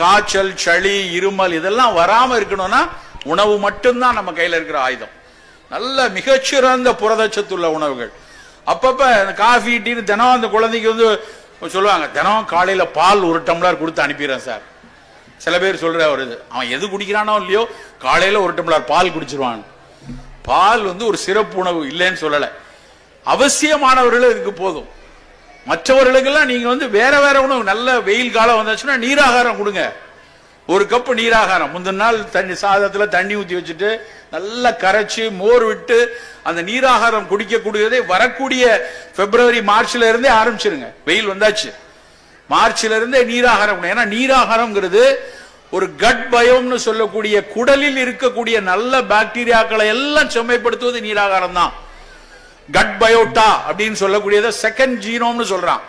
காய்ச்சல் சளி இருமல் இதெல்லாம் வராம இருக்கணும்னா உணவு மட்டும்தான் நம்ம கையில இருக்கிற ஆயுதம். நல்ல மிகச்சிறந்த புரதச்சத்துள்ள உணவுகள். அப்பப்ப காஃபி டீன்னு தினம் அந்த குழந்தைக்கு வந்து சொல்லுவாங்க தினம் காலையில பால் ஒரு டம்ளர் கொடுத்து அனுப்பிடுறேன் சார். சில பேர் சொல்ற ஒரு இது. அவன் எது குடிக்கிறானோ இல்லையோ காலையில ஒரு டம்ளர் பால் குடிச்சிருவான். பால் வந்து ஒரு சிறப்பு உணவு இல்லைன்னு சொல்லலை. அவசியமானவர்கள் இதுக்கு போதும். மற்றவர்களுக்கெல்லாம் நீங்க வந்து வேற வேற உணவு நல்ல வெயில் காலம் வந்துச்சுன்னா நீராகாரம் கொடுங்க. ஒரு கப்பு நீராகாரம். முந்தின நாள் தண்ணி சாதத்துல தண்ணி ஊற்றி வச்சுட்டு நல்லா கரைச்சி மோர் விட்டு அந்த நீராகாரம் குடிக்கக்கூடியதே வரக்கூடிய பிப்ரவரி மார்ச்ல இருந்தே ஆரம்பிச்சிருங்க. வெயில் வந்தாச்சு. மார்ச்ல இருந்தே நீராகாரம் ஏன்னா நீராகாரம்ங்கிறது ஒரு கட் பயம்னு சொல்லக்கூடிய குடலில் இருக்கக்கூடிய நல்ல பாக்டீரியாக்களை எல்லாம் செம்மைப்படுத்துவது நீராகாரம் தான். கட் பயோட்டா அப்படின்னு சொல்லக்கூடியதை செகண்ட் ஜீனோம்னு சொல்றான்.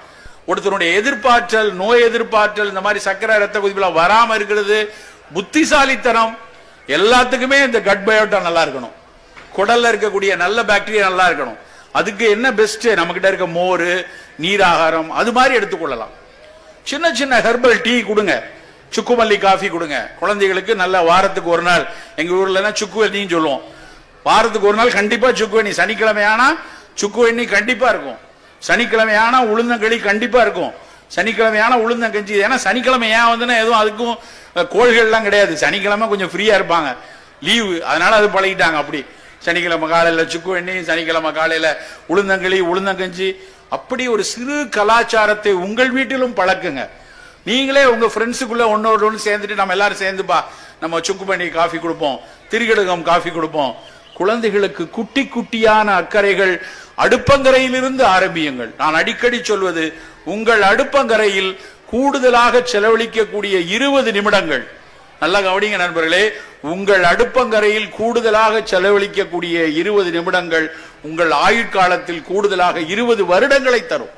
ஒருத்தனுடைய எதிர்ப்பாற்றல் நோய் எதிர்ப்பாற்றல் இந்த மாதிரி சக்கரை ரத்த கொதிப்புல வராம இருக்கிறது புத்திசாலித்தனம் எல்லாத்துக்குமே இந்த கட் பயோட்டா நல்லா இருக்கணும். குடல்ல இருக்கக்கூடிய நல்ல பாக்டீரியா நல்லா இருக்கணும். அதுக்கு என்ன பெஸ்ட் நம்ம கிட்ட இருக்க மோர் நீராகாரம் அது மாதிரி எடுத்துக்கொள்ளலாம். சின்ன சின்ன ஹெர்பல் டீ கொடுங்க. சுக்குமல்லி காஃபி கொடுங்க. குழந்தைகளுக்கு நல்ல வாரத்துக்கு ஒரு நாள். எங்க ஊர்ல சுக்குவல்லின்னு சொல்லுவோம். வாரத்துக்கு ஒரு நாள் கண்டிப்பா சுக்கு வெண்ணி. சனிக்கிழமை ஆனா சுக்கு கண்டிப்பா இருக்கும். சனிக்கிழமை ஆனா உளுந்தங்களி கண்டிப்பா இருக்கும். சனிக்கிழமை ஆனா உளுந்தங்கஞ்சி ஏன்னா சனிக்கிழமை ஏன் வந்துன்னா எதுவும் அதுக்கும் கோள்கள்லாம் கிடையாது. சனிக்கிழமை கொஞ்சம் ஃப்ரீயா இருப்பாங்க. லீவு அதனால அது பழகிட்டாங்க அப்படி. சனிக்கிழமை காலையில சுக்குவெண்ணி சனிக்கிழமை காலையில உளுந்தங்களி உளுந்தங்கஞ்சி அப்படி ஒரு சிறு கலாச்சாரத்தை உங்கள் வீட்டிலும் பழக்குங்க. நீங்களே உங்க ஃப்ரெண்ட்ஸுக்குள்ள ஒன்னோட ஒன்று சேர்ந்துட்டு நம்ம எல்லாரும் சேர்ந்துப்பா. நம்ம சுக்கு பண்ணி காஃபி கொடுப்போம். திரிகடுகம் காஃபி கொடுப்போம். குழந்தைகளுக்கு குட்டி குட்டியான அக்கறைகள் அடுப்பங்கரையிலிருந்து ஆரம்பியுங்கள். நான் அடிக்கடி சொல்வது உங்கள் அடுப்பங்கரையில் கூடுதலாக செலவழிக்கக்கூடிய இருபது நிமிடங்கள். நல்லா கவனிங்க நண்பர்களே உங்கள் அடுப்பங்கரையில் கூடுதலாக செலவழிக்கக்கூடிய இருபது நிமிடங்கள் உங்கள் ஆயுட்காலத்தில் கூடுதலாக இருபது வருடங்களை தரும்.